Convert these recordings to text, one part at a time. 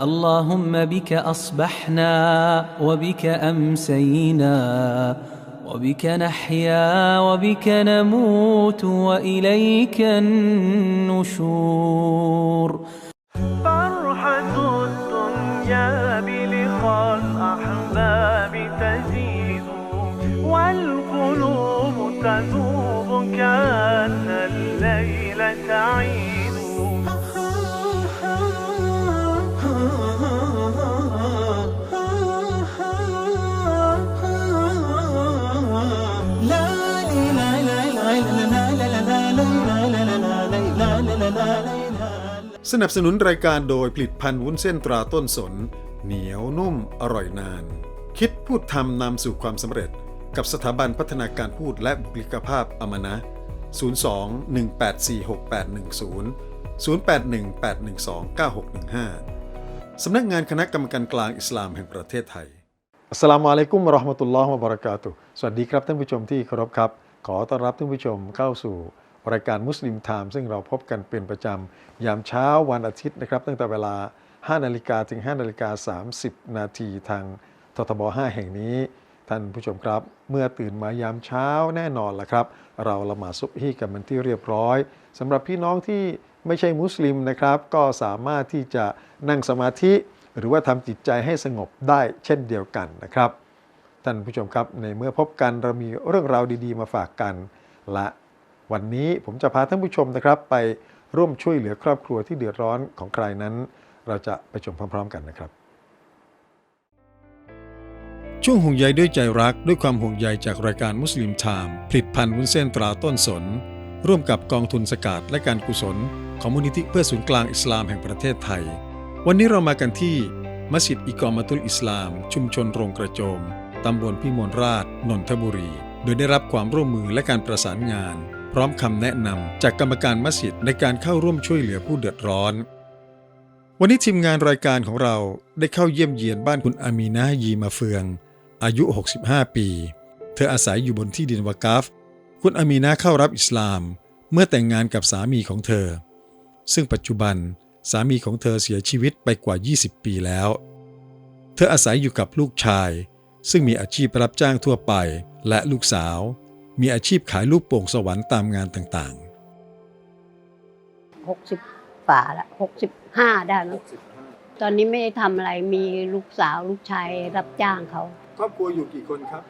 اللهم بك أصبحنا وبك أمسينا وبك نحيا وبك نموت وإليك النشور. فرحة الدنيا بلقاء الأحباب تزيد والقلوب تذوب كأن นับสนุนรายการโดยผลิตภัณฑ์วุ้นเส้นตราต้นสน เหนียวนุ่มอร่อยนาน คิดพูดทำนำสู่ความสำเร็จ กับสถาบันพัฒนาการพูดและบุคลิกภาพอมนะ 02-1846810 0818129615 สำนักงานคณะกรรมการกลางอิสลามแห่งประเทศไทยอัสลามุอะลัยกุมราะห์มะตุลลอฮ์วะบะเรากาตุสวัสดีครับท่านผู้ชมที่เคารพครับ ขอต้อนรับท่านผู้ชมเข้าสู่ รายการมุสลิมไทม์ซึ่งเราพบกันเป็นประจำ ยามเช้าวันอาทิตย์นะครับ ตั้งแต่เวลา 5 นาฬิกาถึง 5 นาฬิกา 30 นาทีทางททบ 5 แห่งนี้ ท่านผู้ชมครับ เมื่อตื่นมายามเช้าแน่นอนละครับ เราละหมาดซุบฮีกันเป็นที่เรียบร้อยสำหรับพี่น้องที่ไม่ใช่มุสลิมนะครับ ก็สามารถที่จะนั่งสมาธิ หรือว่าทำจิตใจให้สงบได้เช่นเดียวกันนะครับท่านผู้ชมครับในเมื่อพบกันเรามีเรื่องราวดี ๆ มาฝากกัน และ วันนี้ผมจะพาท่านผู้ชมนะครับไปร่วมช่วยเหลือครอบครัวที่เดือดร้อนของใครนั้น เราจะไปชมพร้อม ๆ กันนะครับ ช่วงห่วงใยด้วยใจรักด้วยความห่วงใยจากรายการมุสลิมไทม์ผลิตภัณฑ์วุ้นเส้นตราต้นสน ร่วมกับกองทุนสกาดและการกุศล ของมูลนิธิเพื่อศูนย์กลางอิสลามแห่งประเทศไทย วันนี้เรามากันที่มัสยิดอิกอมาตุลอิสลาม ชุมชนโรงกระโจมตำบลพิมลราช นนทบุรี โดยได้รับความร่วมมือและการประสานงานพร้อมคำแนะนำจากกรรมการมัสยิดในการเข้าร่วมช่วยเหลือผู้เดือดร้อน วันนี้ทีมงานรายการของเราได้เข้าเยี่ยมเยียนบ้านคุณอามีนายีมาเฟือง อายุ 65 ปี เธออาศัยอยู่บนที่ดินวากาฟ คุณอามีนาเข้ารับอิสลาม เมื่อแต่งงานกับสามีของเธอ ซึ่งปัจจุบันสามีของเธอเสียชีวิตไปกว่า 20 ปีแล้ว เธออาศัยอยู่กับลูกชาย ซึ่งมีอาชีพรับจ้างทั่วไปและลูกสาว มีอาชีพขายลูกโป่งสวรรค์ตามงานต่างหกสิบฝ่าละหกสิบห้าได้มั้งตอนนี้ไม่ได้ทำอะไรมีลูกสาวลูกชายรับจ้างเขาครอบครัวอยู่กี่คนครับ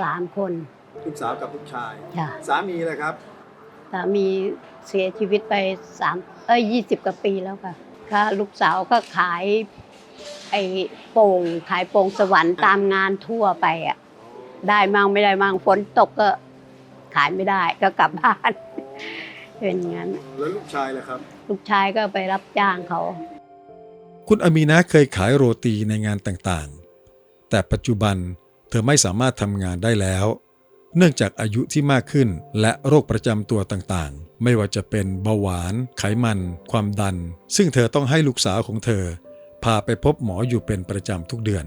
สามคนลูกสาวกับลูกชาย จ้ะสามีเลยครับ สามีเสียชีวิตไปสามเอ้ยยี่สิบกว่าปีแล้วค่ะค่ะ ลูกสาวก็ขาย ไอ้โป่งขายโป่งสวรรค์ตามงานทั่วไปอะ ได้มั่งไม่ได้มั่งฝนตกก็ขายไม่ได้ก็กลับบ้าน เป็นอย่างนั้น แล้วลูกชายล่ะครับ ลูกชายก็ไปรับจ้างเขา คุณอามีนาเคยขายโรตีในงานต่างๆ แต่ปัจจุบันเธอไม่สามารถทำงานได้แล้ว เนื่องจากอายุที่มากขึ้นและโรคประจำตัวต่างๆ ไม่ว่าจะเป็นเบาหวาน ไขมัน ความดัน ซึ่งเธอต้องให้ลูกสาวของเธอ พาไปพบหมออยู่เป็นประจำทุกเดือน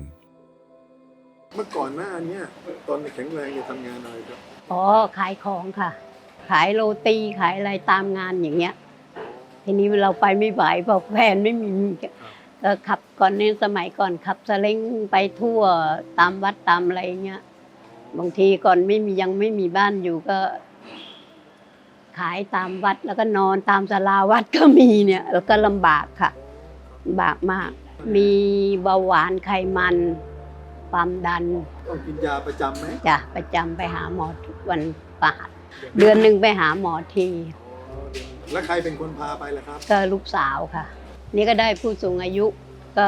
เมื่อก่อนหน้านี้ ตอนแข็งแรงจะทำงานอะไรครับอ๋อขายของค่ะ ขายโรตีขายอะไรตามงานอย่างเงี้ย ทีนี้เราไปไม่ไหวเพราะแฟนไม่มีก็ขับก่อนนี้สมัยก่อนขับสเล้งไปทั่วตามวัดตามอะไรเงี้ยบางทีก่อนไม่มียังไม่มีบ้านอยู่ก็ ขายตามวัดแล้วก็นอนตามศาลาวัดก็มีเนี่ย แล้วก็ลำบากค่ะลำบากมาก มีเบาหวานไขมัน ความดัน ต้องกินยาประจำไหมจ้ะประจำไปหาหมอทุกวันประหัสเดือนหนึ่งไปหาหมอทีแล้วใครเป็นคนพาไปล่ะครับ ก็ลูกสาวค่ะ นี่ก็ได้ผู้สูงอายุก็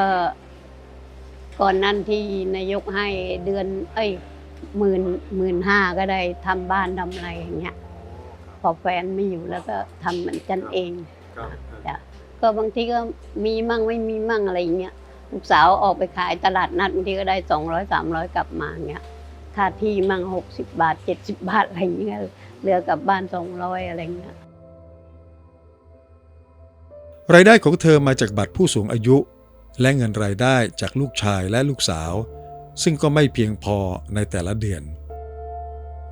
ก่อนนั้นที่นายกให้เดือน เอ้ยหมื่นหมื่นห้าก็ได้ทำบ้านทำอะไรอย่างเงี้ยพอแฟนไม่อยู่แล้วก็ทำเหมือนกันเอง ครับ จ้ะก็บางทีก็มีมั่งไม่มีมั่งอะไรอย่างเงี้ย ลูกสาวออกไปขายตลาดนัดบางทีก็ได้สองร้อยสามร้อยกลับมาเงี้ยค่าที่มั่งหกสิบบาทเจ็ดสิบบาทอะไรเงี้ยเหลือกลับบ้านสองร้อยอะไรเงี้ยรายได้ของเธอมาจากบัตรผู้สูงอายุ และเงินรายได้จากลูกชายและลูกสาว ซึ่งก็ไม่เพียงพอในแต่ละเดือน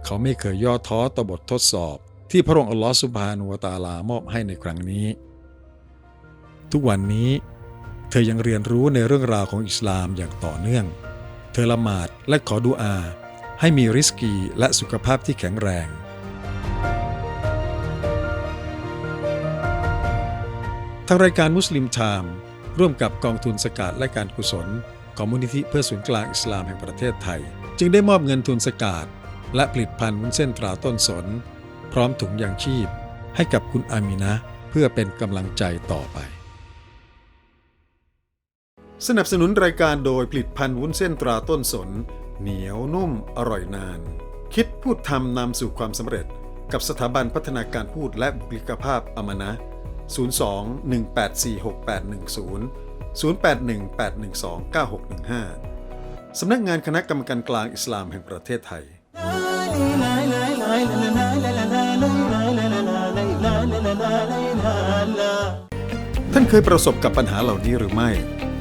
เขาไม่เคยย่อท้อต่อบททดสอบ ที่พระองค์อัลลอฮฺสุบฮานุวตาลามอบให้ในครั้งนี้ ทุกวันนี้ เธอยังเรียนรู้ในเรื่องราวของอิสลามอย่างต่อเนื่อง เธอละหมาดและขอดุอา ให้มีริสกีและสุขภาพที่แข็งแรง ทางรายการมุสลิมไทม์ร่วมกับกองทุนสกาดและการกุศลของมูลนิธิเพื่อศูนย์กลางอิสลามแห่งประเทศไทย จึงได้มอบเงินทุนสกาดและผลิตภัณฑ์วุ้นเส้นตราต้นสน พร้อมถุงยางชีพ ให้กับคุณอามีนะเพื่อเป็นกำลังใจต่อไป สนับสนุนรายการโดยผลิตภัณฑ์วุ้นเส้นตราต้นสน เหนียวนุ่มอร่อยนาน คิดพูดทำนำสู่ความสำเร็จ กับสถาบันพัฒนาการพูดและบุคลิกภาพอมนะ 02-1846810 0818129615 สำนักงานคณะกรรมการกลางอิสลามแห่งประเทศไทย ท่านเคยประสบกับปัญหาเหล่านี้หรือไม่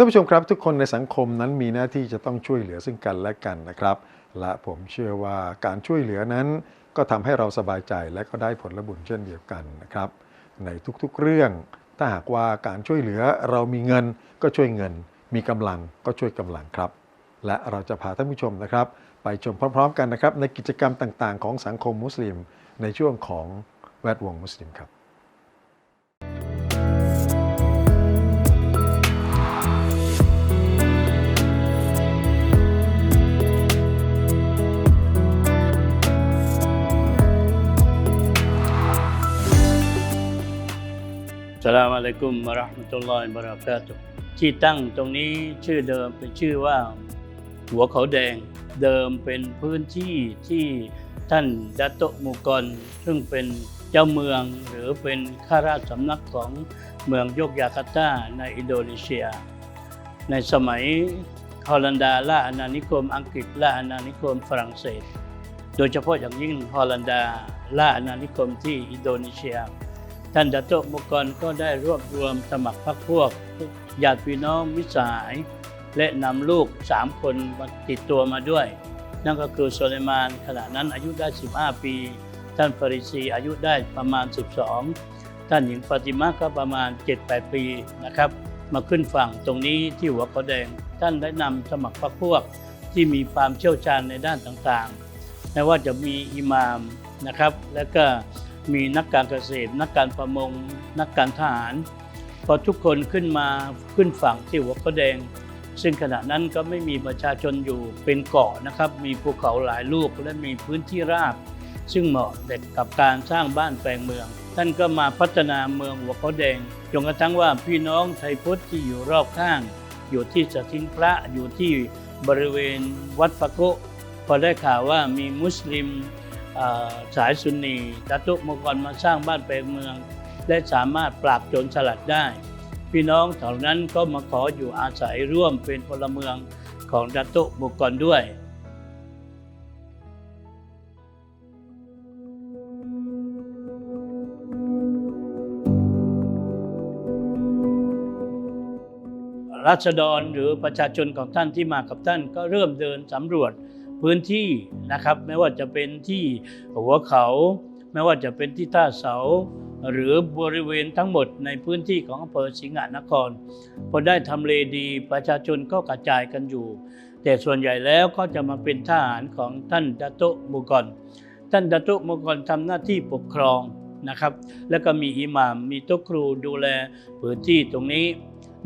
ท่านผู้ชมครับ ทุกคนในสังคมนั้นมีหน้าที่จะต้องช่วยเหลือซึ่งกันและกันนะครับ และผมเชื่อว่าการช่วยเหลือนั้น ก็ทำให้เราสบายใจและก็ได้ผลบุญเช่นเดียวกันนะครับ ในทุกๆเรื่อง ถ้าหากว่าการช่วยเหลือเรามีเงินก็ช่วยเงิน มีกำลังก็ช่วยกำลังครับ และเราจะพาท่านผู้ชมนะครับ ไปชมพร้อม ๆ กันนะครับ ในกิจกรรมต่างๆ ของสังคมมุสลิม ในช่วงของแวดวงมุสลิมครับ สลามอะลัยกุมมะราะห์มะตุลลอฮิบะเราะกาตุที่ตั้งตรงนี้ชื่อเดิมเป็นชื่อว่าหัวเขาแดงเดิมเป็นพื้นที่ที่ท่านดัตโตมุกรซึ่งเป็นเจ้าเมืองหรือเป็นข้าราชสำนักของเมืองโยกยาการ์ตาในอินโดนีเซีย ในสมัยฮอลันดาล่าอาณานิคม อังกฤษล่าอาณานิคมฝรั่งเศส โดยเฉพาะอย่างยิ่งฮอลันดาล่าอาณานิคมที่อินโดนีเซีย ท่านดัตโตมกรก็ได้รวบรวมสมัครพรรคพวกญาติพี่น้องมิสหาย และนำลูกสามคนมาติดตัวมาด้วย นั่นก็คือโซเลมานขณะนั้นอายุได้ 15 ปี ท่านฟาริซีอายุได้ประมาณ 12 ท่านหญิงฟาติมาก็ประมาณ 7-8 ปีนะครับ มาขึ้นฝั่งตรงนี้ที่หัวเขาแดง ท่านได้นำสมัครพรรคพวกที่มีความเชี่ยวชาญในด้านต่างๆไม่ว่าจะมีอิหมามนะครับ แล้วก็ มีนักการเกษตร นักการประมง นักการทหาร พอทุกคนขึ้นมาขึ้นฝั่งที่หัวเขาแดง ซึ่งขณะนั้นก็ไม่มีประชาชนอยู่เป็นเกาะนะครับ มีภูเขาหลายลูกและมีพื้นที่ราบ ซึ่งเหมาะเด็กกับการสร้างบ้านแปลงเมือง ท่านก็มาพัฒนาเมืองหัวเขาแดงจนกระทั่งว่าพี่น้องไทยพุทธที่อยู่รอบข้าง อยู่ที่สถิงพระอยู่ที่บริเวณวัดปะโกพอได้ข่าวว่ามีมุสลิม สายซุนนีดัตตุมกรมาสร้างบ้านแปลงเมือง และสามารถปราบโจรสลัดได้ พี่น้องเหล่านั้นก็มาขออยู่อาศัยร่วมเป็นพลเมืองของดัตุบุกรด้วยราษฎรหรือประชาชนของท่านที่มากับท่านก็เริ่มเดินสำรวจ พื้นที่นะครับ ไม่ว่าจะเป็นที่หัวเขา ไม่ว่าจะเป็นที่ท่าเสา หรือบริเวณทั้งหมดในพื้นที่ของอำเภอสิงหนครพอได้ทำเลดีประชาชนก็กระจายกันอยู่ แต่ส่วนใหญ่แล้วก็จะมาเป็นทหารของท่านดัตโตมุกรท่านดัตโตมุกรทำหน้าที่ปกครองนะครับ แล้วก็มีอิหม่ามมีโต๊ะครูดูแลพื้นที่ตรงนี้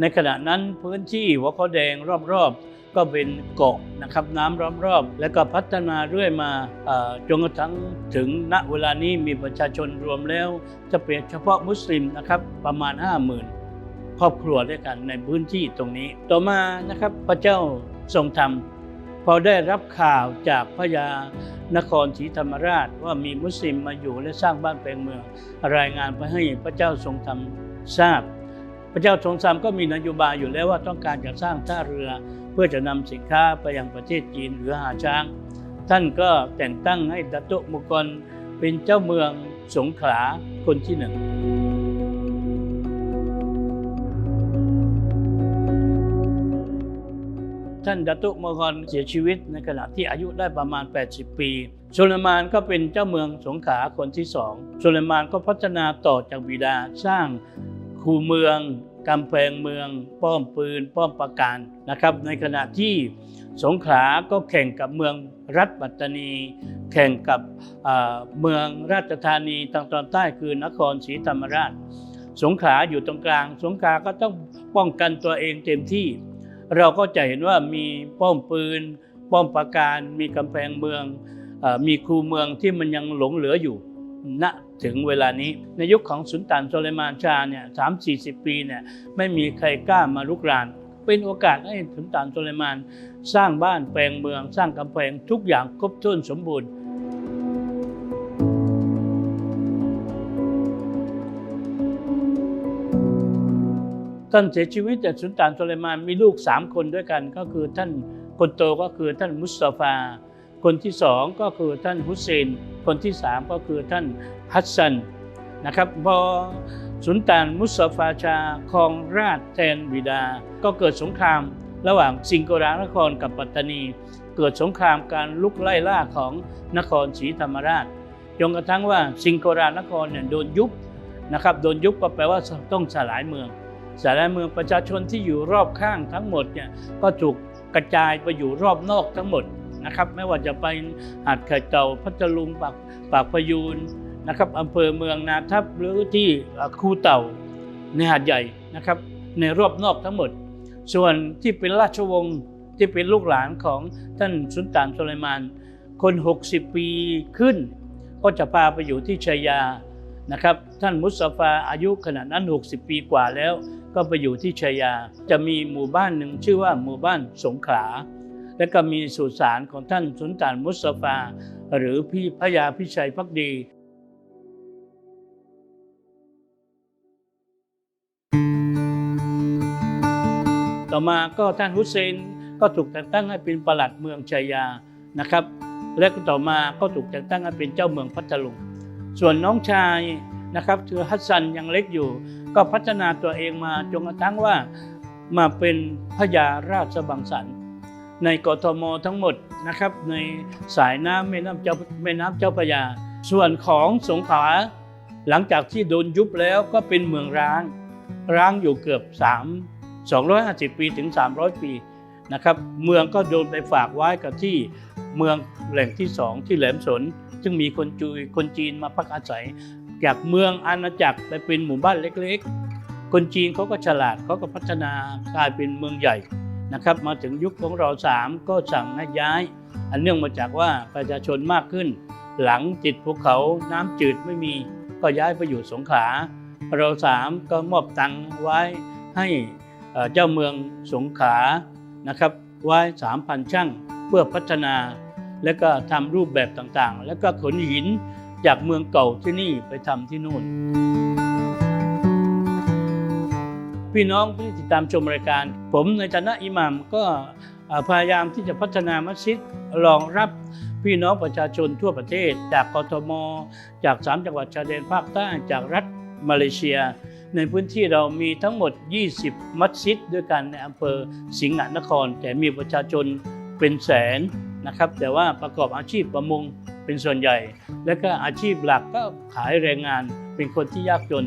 ในขณะนั้นพื้นที่หัวเขาแดงรอบๆ ก็เป็นเกาะนะครับน้ำล้อมรอบ แล้วก็พัฒนาเรื่อยมาจนกระทั่งถึงณเวลานี้มีประชาชนรวมแล้ว จะเป็นเฉพาะมุสลิมนะครับประมาณ 50,000 ครอบครัวด้วยกันในพื้นที่ตรงนี้ ต่อมานะครับพระเจ้าทรงธรรมพอได้รับข่าวจากพระยานครศรีธรรมราชว่ามีมุสลิมมาอยู่และสร้างบ้านแปลงเมือง รายงานไปให้พระเจ้าทรงธรรมทราบ พระเจ้าทรงธรรมก็มีนโยบายอยู่แล้วว่าต้องการจะสร้างท่าเรือ เพื่อจะนำสินค้าไปยังประเทศจีนหรือหาช้าง ท่านก็แต่งตั้งให้ดัตโตมุกรเป็นเจ้าเมืองสงขลาคนที่หนึ่งท่านดัตตุมกรเสียชีวิตในขณะที่อายุได้ประมาณ 80 ปีโซลมานก็เป็นเจ้าเมืองสงขลาคนที่สองโซลมานก็พัฒนาต่อจากบิดาสร้าง คูเมืองกำแพงเมือง ป้อมปืน ป้อมปราการนะครับ ในขณะที่สงขลาก็แข่งกับเมืองรัฐปัตตานี แข่งกับเมืองราชธานีทางตอนใต้คือนครศรีธรรมราช สงขลาอยู่ตรงกลาง สงขลาก็ต้องป้องกันตัวเองเต็มที่ เราก็จะเห็นว่ามีป้อมปืน ป้อมปราการ มีกำแพงเมืองอมีคูเมืองที่มันยังหลงเหลืออยู่ณ ถึงเวลานี้ ในยุคของสุลต่านโซเลมานชาเนี่ยสามสี่สิบปีเนี่ยไม่มีใครกล้ามาลุกราน เป็นโอกาสให้สุลต่านโซเลมานสร้างบ้านแปลงเมือง สร้างกำแพงทุกอย่างครบถ้วนสมบูรณ์ท่านเสียชีวิตจากสุลต่านโซเลมานมีลูกสามคนด้วยกันก็คือท่านคนโตก็คือท่านมุสตาฟา คนที่สองก็คือท่านฮุสเซน คนที่สามก็คือท่านฮัสซันนะครับพอสุลต่านมุสฟาชาครองราชแทนบิดา ก็เกิดสงครามระหว่างสิงโกรานครกับปัตตานี เกิดสงครามการลุกไล่ล่าของนครศรีธรรมราชจนกระทั่งว่าสิงโกรานครเนี่ยโดนยุบนะครับโดนยุบก็แปลว่าต้องสลายเมืองสารเมืองประชาชนที่อยู่รอบข้างทั้งหมดเนี่ยก็ถูกกระจายไปอยู่รอบนอกทั้งหมด นะครับ ไม่ว่าจะไปหาดไข่เต่าพัทลุงปากปากพยูนนะครับอำเภอเมืองนาทับหรือที่คูเต่าในหาดใหญ่นะครับ ในรอบนอกทั้งหมด ส่วนที่เป็นราชวงศ์ที่เป็นลูกหลานของท่านสุลต่านโซเลมาน คน 60 ปีขึ้น ก็จะพาไปอยู่ที่ชัยยานะครับ ท่านมุสตาฟาอายุขนาดนั้น 60 ปีกว่าแล้ว ก็ไปอยู่ที่ชัยยา จะมีหมู่บ้านหนึ่งชื่อว่าหมู่บ้านสงขลา และก็มีสุสานของท่านสุลต่านมุสตาฟา หรือพี่พระยาพิชัยพักดีต่อมาก็ท่านฮุสเซนก็ถูกแต่งตั้งให้เป็นประหลัดเมืองชัยยานะครับ และก็ต่อมาก็ถูกแต่งตั้งให้เป็นเจ้าเมืองพัทลุง ส่วนน้องชายนะครับคือฮัสซันยังเล็กอยู่ ก็พัฒนาตัวเองมาจนกระทั่งว่ามาเป็นพระยาราชบังสัน ในกทมทั้งหมดนะครับในสายน้ำแม่น้ำเจ้าแม่น้ำเจ้าพระยา ส่วนของสงขลาหลังจากที่โดนยุบแล้วก็เป็นเมืองร้าง ร้างอยู่เกือบ 3 250 ปีถึง 300 ปีนะครับเมืองก็โดนไปฝากไว้กับที่เมืองแหล่งที่สองที่แหลมสน ซึ่งมีคนจุยคนจีนมาพักอาศัย จากเมืองอาณาจักรไปเป็นหมู่บ้านเล็กๆ คนจีนเขาก็ฉลาดเขาก็พัฒนากลายเป็นเมืองใหญ่ นะครับมาถึงยุคของเราสามก็สั่งให้ย้าย อันเนื่องมาจากว่าประชาชนมากขึ้น หลังติดภูเขาน้ำจืดไม่มีก็ย้ายไปอยู่สงขลาเราสามก็มอบตังค์ไว้ให้เอ่อเจ้าเมืองสงขลานะครับไว้สามพันช่างเพื่อพัฒนา และก็ทำรูปแบบต่างๆ แล้วก็ขนหินจากเมืองเก่าที่นี่ไปทำที่นู่น พี่น้องที่ติดตามชมรายการ ผมในฐานะอิหมัมก็พยายามที่จะพัฒนามัสยิดรองรับพี่น้องประชาชนทั่วประเทศ จากกทม จาก 3 จังหวัดชายแดนภาคใต้จากรัฐมาเลเซีย ในพื้นที่เรามีทั้งหมด 20 มัสยิดด้วยกันในอำเภอสิงห์นคร แต่มีประชาชนเป็นแสนนะครับ แต่ว่าประกอบอาชีพประมงเป็นส่วนใหญ่ และก็อาชีพหลักก็ขายแรงงานเป็นคนที่ยากจน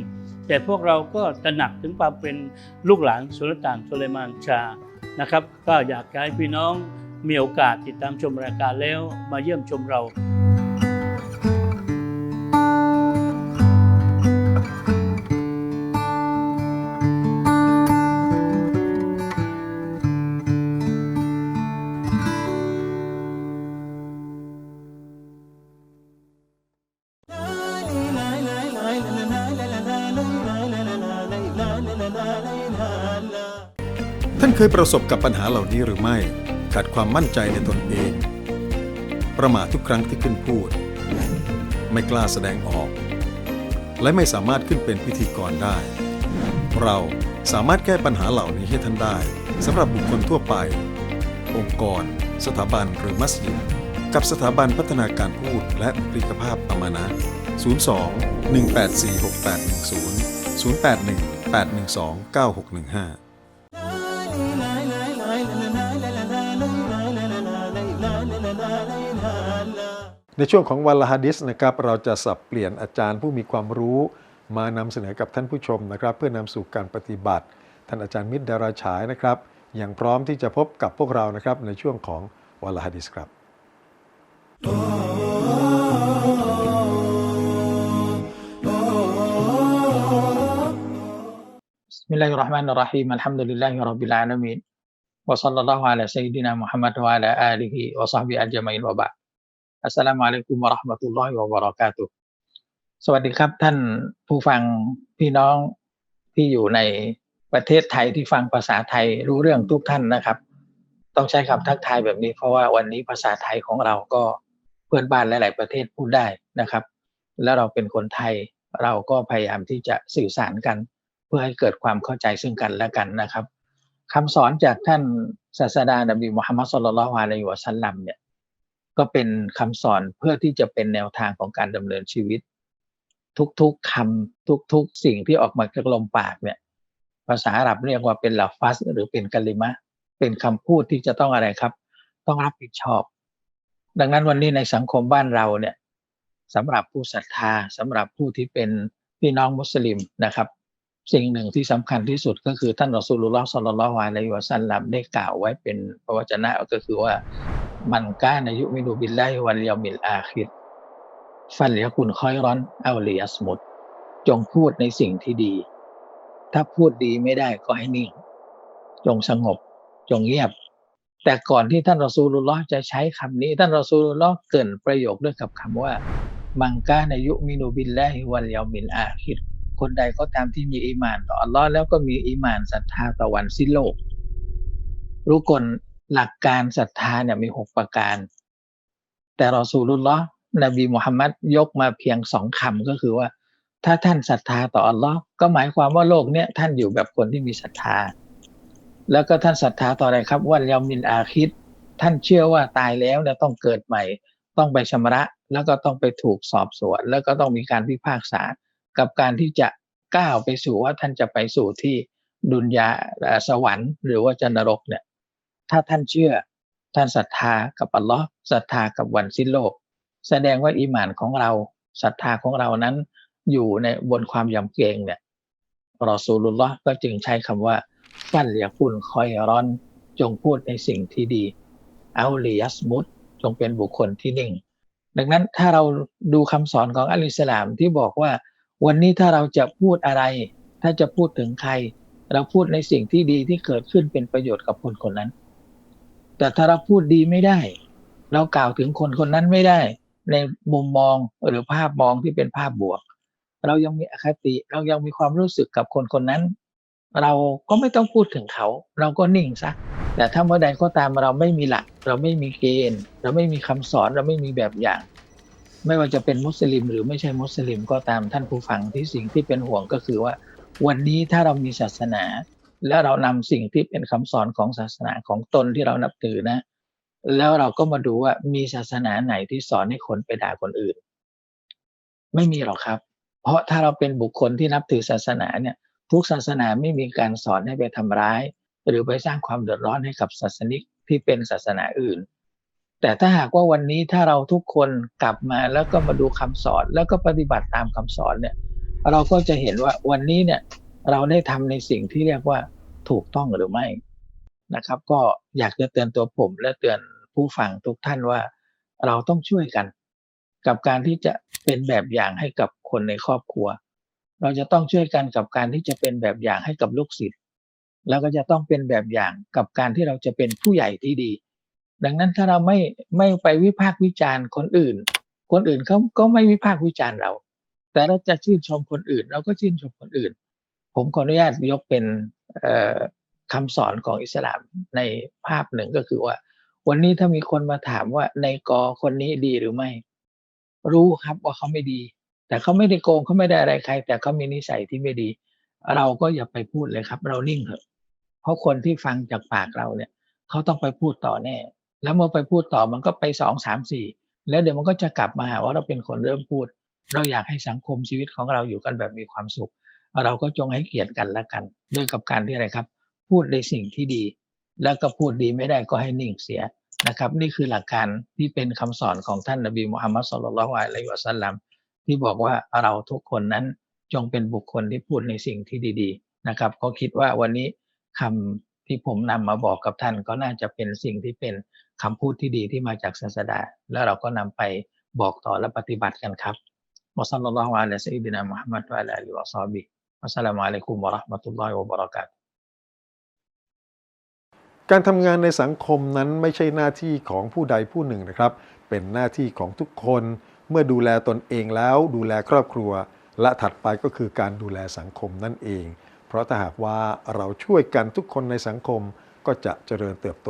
แต่พวกเราก็ตระหนักถึงความเป็นลูกหลานสุลต่านสุเลมานชานะครับ ก็อยากให้พี่น้องมีโอกาสติดตามชมรายการแล้วมาเยี่ยมชมเรา เคยประสบกับปัญหาเหล่านี้หรือไม่ ขาดความมั่นใจในตนเอง ประมาททุกครั้งที่ขึ้นพูด ไม่กล้าแสดงออก และไม่สามารถขึ้นเป็นพิธีกรได้ เราสามารถแก้ปัญหาเหล่านี้ให้ท่านได้สำหรับบุคคลทั่วไป องค์กร สถาบันหรือมัสยิดกับสถาบันพัฒนาการพูดและบุคลิกภาพอามานะ 02 184 6810 081 812 9615 ในช่วงของวันละฮะดิษนะครับ เราจะสับเปลี่ยนอาจารย์ผู้มีความรู้มานำเสนอกับท่านผู้ชมนะครับ เพื่อนำสู่การปฏิบัติ ท่านอาจารย์มิตรดาราฉายนะครับอย่างพร้อมที่จะพบกับพวกเรานะครับในช่วงของวันละฮะดิษครับ بسم الله الرحمن الرحيم الحمد لله رب العالمين وصلى الله على سيدنا محمد وعلى آله وصحبه أجمعين وبعد อัสสลามุอะลัยกุมวะราะห์มะตุลลอฮิวะบะเราะกาตุสวัสดีครับท่านผู้ฟังพี่น้องที่อยู่ในประเทศไทยที่ฟังภาษาไทยรู้เรื่องทุกท่านนะครับ ต้องใช้คำทักทายแบบนี้ เพราะว่าวันนี้ภาษาไทยของเราก็เพื่อนบ้านหลาย ๆ ประเทศพูดได้นะครับ แล้วเราเป็นคนไทยเราก็พยายามที่จะสื่อสารกัน เพื่อให้เกิดความเข้าใจซึ่งกันและกันนะครับคำสอนจากท่านศาสดาดับดีมุฮัมมัดสุลลัลฮวาลัยวะสัลลัมเนี่ย ก็เป็นคำสอนเพื่อที่จะเป็นแนวทางของการดำเนินชีวิต ทุกๆคำทุก ๆ สิ่งที่ออกมาจากลมปากเนี่ย ภาษาอาหรับเรียกว่าเป็นลาฟัส หรือเป็นกะลิมะ เป็นคำพูดที่จะต้องอะไรครับ ต้องรับผิดชอบ ดังนั้นวันนี้ในสังคมบ้านเราเนี่ยสำหรับผู้ศรัทธาสำหรับผู้ที่เป็นพี่น้องมุสลิมนะครับ สิ่งหนึ่งที่สำคัญที่สุดก็คือท่านรอสูลุลลอฮ์ศ็อลลัลลอฮุอะลัยฮิวะซัลลัมได้กล่าวไว้เป็นพระวจนะก็คือว่า มันกานายุมินุบิลลาฮิวัลยามิลอาคิรฟันเลิยกุนคอยร้อนเอาเลียสมุดจงพูดในสิ่งที่ดี ถ้าพูดดีไม่ได้ก็ให้นิ่ง จงสงบ จงเงียบ แต่ก่อนที่ท่านรอซูลุลลอฮ์จะใช้คำนี้ ท่านรอซูลุลลอฮ์เกินประโยคด้วยกับคำว่า มังกานายุมินุบิลลาฮิวัลยามิลอาคิรคนใดก็ตามที่มีอีมาน ต่ออัลลอฮ์แล้วก็มีอีมานศรัทธาต่อวันสิ้นโลก รู้กล หลักการศรัทธาเนี่ยมีหกประการ แต่รอซูลุลลอฮ์นบีมุฮัมมัดยกมาเพียงสองคำก็คือว่า ถ้าท่านศรัทธาต่ออัลลอฮ์ก็หมายความว่าโลกเนี้ยท่านอยู่แบบคนที่มีศรัทธา แล้วก็ท่านศรัทธาต่ออะไรครับวันยามินอาคิดท่านเชื่อว่าตายแล้วเนี่ยต้องเกิดใหม่ ต้องไปชำระ แล้วก็ต้องไปถูกสอบสวน แล้วก็ต้องมีการพิพากษา กับการที่จะก้าวไปสู่ว่าท่านจะไปสู่ที่ดุนยาสวรรค์ หรือว่าจะนรกเนี่ย ถ้าท่านเชื่อ ท่านศรัทธากับอัลลอฮ์ศรัทธากับวันสิ้นโลก แสดงว่าอีหมานของเราศรัทธาของเรานั้นอยู่ในบนความยำเกรงเนี่ยรอซูลุลลอฮ์ก็จึงใช้คำว่าฟันเลียคุณคอยร้อน จงพูดในสิ่งที่ดีเอาลียัสมุดจงเป็นบุคคลที่นิ่ง ดังนั้นถ้าเราดูคำสอนของอัลอิสลามที่บอกว่า วันนี้ถ้าเราจะพูดอะไร ถ้าจะพูดถึงใคร เราพูดในสิ่งที่ดีที่เกิดขึ้นเป็นประโยชน์กับคนคนนั้น แต่ถ้าเราพูดดีไม่ได้ เรากล่าวถึงคนคนนั้นไม่ได้ ในมุมมองหรือภาพมองที่เป็นภาพบวก เรายังมีอคติเรายังมีความรู้สึกกับคนคนนั้น เราก็ไม่ต้องพูดถึงเขา เราก็นิ่งซะแต่ถ้าเมื่อใดก็ตามเราไม่มีหลัก เราไม่มีเกณฑ์ เราไม่มีคำสอนเราไม่มีแบบอย่าง ไม่ว่าจะเป็นมุสลิม หรือไม่ใช่มุสลิมก็ตามท่านผู้ฟังที่สิ่งที่เป็นห่วงก็คือว่า วันนี้ถ้าเรามีศาสนา แล้วเรานำสิ่งที่เป็นคำสอนของศาสนาของตนที่เรานับถือนะ แล้วเราก็มาดูว่ามีศาสนาไหนที่สอนให้คนไปด่าคนอื่น ไม่มีหรอกครับ เพราะถ้าเราเป็นบุคคลที่นับถือศาสนาเนี่ย ทุกศาสนาไม่มีการสอนให้ไปทำร้าย หรือไปสร้างความเดือดร้อนให้กับศาสนิกที่เป็นศาสนาอื่น แต่ถ้าหากว่าวันนี้ถ้าเราทุกคนกลับมาแล้วก็มาดูคำสอนแล้วก็ปฏิบัติตามคำสอนเนี่ย เราก็จะเห็นว่าวันนี้เนี่ย เราได้ทำในสิ่งที่เรียกว่าถูกต้องหรือไม่นะครับ ก็อยากจะเตือนตัวผมและเตือนผู้ฟังทุกท่านว่า เราต้องช่วยกัน กับการที่จะเป็นแบบอย่างให้กับคนในครอบครัว เราจะต้องช่วยกันกับการที่จะเป็นแบบอย่างให้กับลูกศิษย์แล้วก็จะต้องเป็นแบบอย่างกับการที่เราจะเป็นผู้ใหญ่ที่ดี ดังนั้นถ้าเราไม่ไม่ไปวิพากษ์วิจารณ์คนอื่น คนอื่นเขาก็ไม่วิพากษ์วิจารณ์เรา แต่เราจะชื่นชมคนอื่น เราก็ชื่นชมคนอื่น ผมขออนุญาตยกเป็นคำสอนของอิสลามในภาพหนึ่งก็คือว่า วันนี้ถ้ามีคนมาถามว่าในกอคนนี้ดีหรือไม่ รู้ครับว่าเขาไม่ดี แต่เขาไม่ได้โกงเขาไม่ได้อะไรใคร แต่เขามีนิสัยที่ไม่ดี เราก็อย่าไปพูดเลยครับ เรานิ่งเถอะ เพราะคนที่ฟังจากปากเราเนี่ยเขาต้องไปพูดต่อแน่ แล้วเมื่อไปพูดต่อมันก็ไปสองสามสี่แล้วเดี๋ยวมันก็จะกลับมาหาว่าเราเป็นคนเริ่มพูด เราอยากให้สังคมชีวิตของเราอยู่กันแบบมีความสุข เราก็จงให้เกียรติกันและกัน ด้วยกับการที่อะไรครับ พูดในสิ่งที่ดี แล้วก็พูดดีไม่ได้ก็ให้นิ่งเสียนะครับ นี่คือหลักการที่เป็นคำสอนของท่านนบีมุฮัมมัดสุลลัลลอะลัยฮิวะสัลลัมที่บอกว่าเราทุกคนนั้นจงเป็นบุคคลที่พูดในสิ่งที่ดีๆนะครับก็คิดว่าวันนี้คำที่ผมนำมาบอกกับท่านก็น่าจะเป็นสิ่งที่เป็นคำพูดที่ดีที่มาจากศาสดา แล้วเราก็นำไปบอกต่อและปฏิบัติกันครับวะซัลลัลลอฮุอะลัยฮิซัยยิดินามุฮัมมัดวะลาลิวะซอบิ ฮิวัสสลามุอะลัยกุมวะเราะห์มะตุลลอฮิวะบะเราะกาตุฮ์การทำงานในสังคมนั้นไม่ใช่หน้าที่ของผู้ใดผู้หนึ่งนะครับ เป็นหน้าที่ของทุกคน เมื่อดูแลตนเองแล้วดูแลครอบครัว และถัดไปก็คือการดูแลสังคมนั่นเอง เพราะถ้าหากว่าเราช่วยกันทุกคนในสังคมก็จะเจริญเติบโต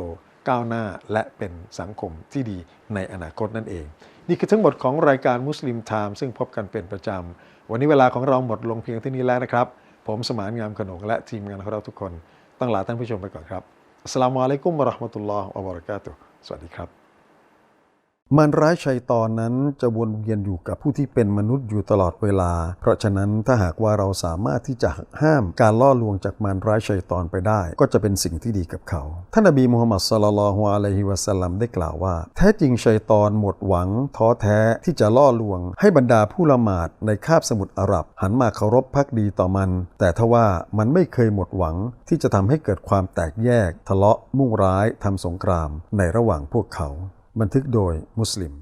ก้าวหน้าและเป็นสังคมที่ดีในอนาคตนั่นเอง นี่คือทั้งหมดของรายการมุสลิมไทม์ซึ่งพบกันเป็นประจำ วันนี้เวลาของเราหมดลงเพียงเท่านี้แล้วนะครับ ผมสมานงามขนงและทีมงานของเราทุกคนต้องลาท่านผู้ชมไปก่อนครับอัสลามุอะลัยกุมวะราะห์มะตุลลอฮ์วะบะเราะกาตุฮ์สวัสดีครับ มารร้ายชัยตอนนั้นจะวนเวียนอยู่กับผู้ที่เป็นมนุษย์อยู่ตลอดเวลา เพราะฉะนั้นถ้าหากว่าเราสามารถที่จะห้ามการล่อลวงจากมารร้ายชัยตอนไปได้ ก็จะเป็นสิ่งที่ดีกับเขา ท่านนบีมุฮัมมัดศ็อลลัลฮุอะลัยฮิวะสัลลัมได้กล่าวว่า แท้จริงชัยตอนหมดหวัง ท้อแท้ที่จะล่อลวง ให้บรรดาผู้ละหมาดในคาบสมุทรอาหรับ หันมาเคารพพักดีต่อมัน แต่ทว่ามันไม่เคยหมดหวัง ที่จะทำให้เกิดความแตกแยก ทะเลาะมุ่งร้ายทำสงคราม ในระหว่างพวกเขา บันทึกโดยมุสลิม